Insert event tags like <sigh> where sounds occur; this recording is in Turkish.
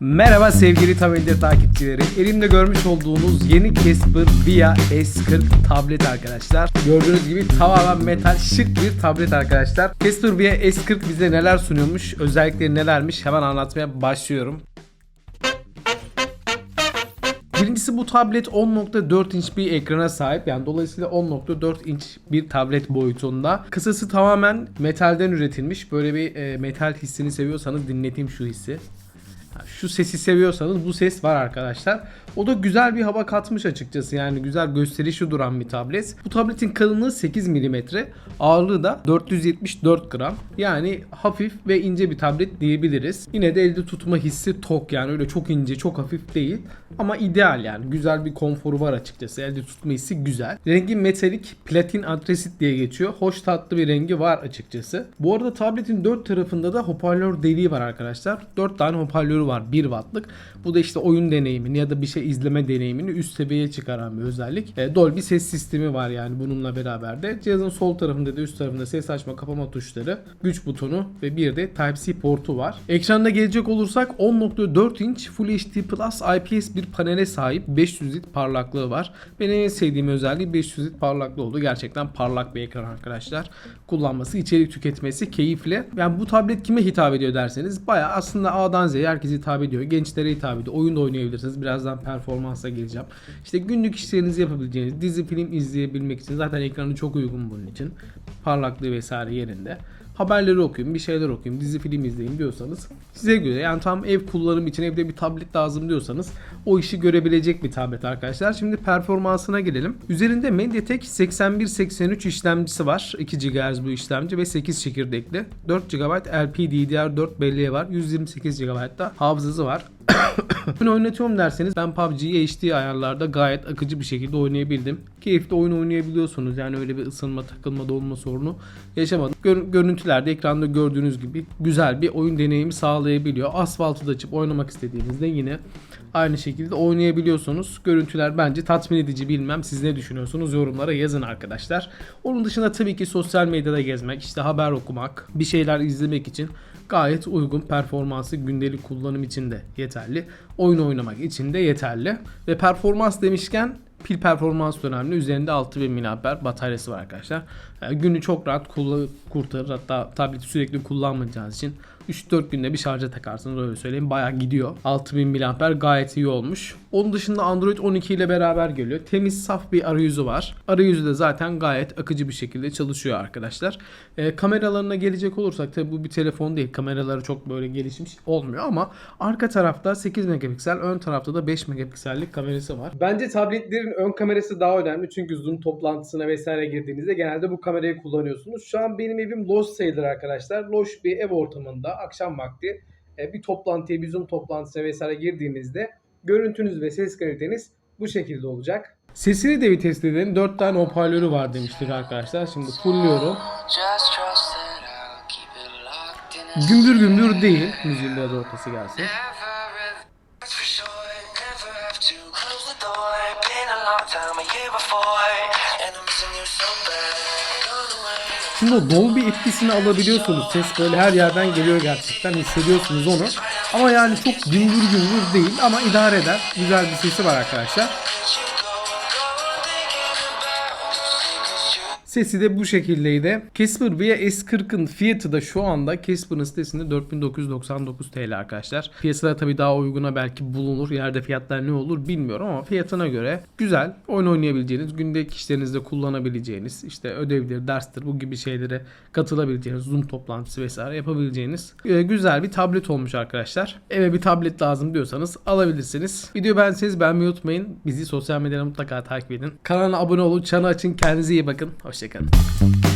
Merhaba sevgili Tameldir takipçileri. Elimde görmüş olduğunuz yeni Casper Via S40 tablet arkadaşlar. Gördüğünüz gibi tamamen metal şık bir tablet arkadaşlar. Casper Via S40 bize neler sunuyormuş, özellikleri nelermiş hemen anlatmaya başlıyorum. Birincisi bu tablet 10.4 inç bir ekrana sahip. Yani dolayısıyla 10.4 inç bir tablet boyutunda. Kısası tamamen metalden üretilmiş. Böyle bir e, metal hissini seviyorsanız dinleteyim şu hissi. Şu sesi seviyorsanız bu ses var arkadaşlar. O da güzel bir hava katmış açıkçası. Yani güzel gösterişi duran bir tablet. Bu tabletin kalınlığı 8 mm. Ağırlığı da 474 gram. Yani hafif ve ince bir tablet diyebiliriz. Yine de elde tutma hissi tok yani öyle çok ince çok hafif değil. Ama ideal yani. Güzel bir konforu var açıkçası. Elde tutma hissi güzel. Rengi metalik platin antresit diye geçiyor. Hoş tatlı bir rengi var açıkçası. Bu arada tabletin dört tarafında da hoparlör deliği var arkadaşlar. 4 tane hoparlörü var 1 wattlık. Bu da işte oyun deneyimini ya da bir şey izleme deneyimini üst seviyeye çıkaran bir özellik. E, Dolby ses sistemi var yani bununla beraber de. Cihazın sol tarafında da üst tarafında ses açma kapama tuşları, güç butonu ve bir de Type-C portu var. Ekranda gelecek olursak 10.4 inç Full HD Plus IPS bir panele sahip 500 nit parlaklığı var. Benim en sevdiğim özelliği 500 nit parlaklığı oldu. Gerçekten parlak bir ekran arkadaşlar. Kullanması, içerik tüketmesi keyifli. Yani bu tablet kime hitap ediyor derseniz bayağı aslında A'dan Z'ye herkese hitap ediyor. Gençlere hitap ediyor. Oyun da oynayabilirsiniz. Birazdan performansa geleceğim. İşte günlük işlerinizi yapabileceğiniz, dizi film izleyebilmek için zaten ekranı çok uygun bunun için. Parlaklığı vesaire yerinde haberleri okuyayım, bir şeyler okuyayım, dizi film izleyeyim diyorsanız size göre yani tam ev kullanım için evde bir tablet lazım diyorsanız o işi görebilecek bir tablet arkadaşlar. Şimdi performansına gelelim. Üzerinde MediaTek 8183 işlemcisi var. 2 GHz bu işlemci ve 8 çekirdekli. 4 GB LPDDR4 belleği var. 128 GB da hafızası var. <coughs> Oyun oynatıyorum derseniz ben PUBG'yi HD ayarlarda gayet akıcı bir şekilde oynayabildim. Keyifli oyun oynayabiliyorsunuz. Yani öyle bir ısınma takılma dolma sorunu yaşamadım. Gör- görüntülerde ekranda gördüğünüz gibi güzel bir oyun deneyimi sağlayabiliyor. Asfaltı da açıp oynamak istediğinizde yine aynı şekilde oynayabiliyorsunuz. Görüntüler bence tatmin edici bilmem. Siz ne düşünüyorsunuz? Yorumlara yazın arkadaşlar. Onun dışında tabii ki sosyal medyada gezmek, işte haber okumak, bir şeyler izlemek için gayet uygun performansı gündelik kullanım için de yeterli. Oyun oynamak için de yeterli. Ve performans demişken pil performans önemli. Üzerinde 6000 mAh bataryası var arkadaşlar. Yani günü çok rahat kurtarır. Hatta tableti sürekli kullanmayacağınız için 3-4 günde bir şarja takarsınız öyle söyleyeyim. Bayağı gidiyor. 6000 mAh gayet iyi olmuş. Onun dışında Android 12 ile beraber geliyor. Temiz saf bir arayüzü var. Arayüzü de zaten gayet akıcı bir şekilde çalışıyor arkadaşlar. Ee, kameralarına gelecek olursak tabi bu bir telefon değil. Kameraları çok böyle gelişmiş olmuyor ama arka tarafta 8 megapiksel, ön tarafta da 5 megapiksellik kamerası var. Bence tabletlerin ön kamerası daha önemli. Çünkü Zoom toplantısına vesaire girdiğinizde genelde bu kamerayı kullanıyorsunuz. Şu an benim evim loş sayılır arkadaşlar. Loş bir ev ortamında akşam vakti e, bir toplantıya, bir Zoom toplantısına vesaire girdiğimizde görüntünüz ve ses kaliteniz bu şekilde olacak. Sesini de bir test edelim. 4 tane hoparlörü var demiştik arkadaşlar. Şimdi a Gümbür gümbür değil. Müziğin biraz ortası gelsin. time, a year before, and I'm missing you so bad. Gone away. Şimdi o Dolby etkisini alabiliyorsunuz. Ses böyle her yerden geliyor gerçekten. Hissediyorsunuz onu. Ama yani çok gümbür gümbür değil ama idare eder. Güzel bir sesi var arkadaşlar. Sesi de bu şekildeydi. Casper Via S40'ın fiyatı da şu anda Casper'ın sitesinde 4999 TL arkadaşlar. Piyasada tabii daha uyguna belki bulunur. Yerde fiyatlar ne olur bilmiyorum ama fiyatına göre güzel. Oyun oynayabileceğiniz, gündelik işlerinizde kullanabileceğiniz, işte ödevdir, derstir bu gibi şeylere katılabileceğiniz, Zoom toplantısı vesaire yapabileceğiniz e, güzel bir tablet olmuş arkadaşlar. Eve bir tablet lazım diyorsanız alabilirsiniz. Video beğenseniz beğenmeyi unutmayın. Bizi sosyal medyada mutlaka takip edin. Kanala abone olun, çanı açın. Kendinize iyi bakın. Hoşçakalın. Mexican.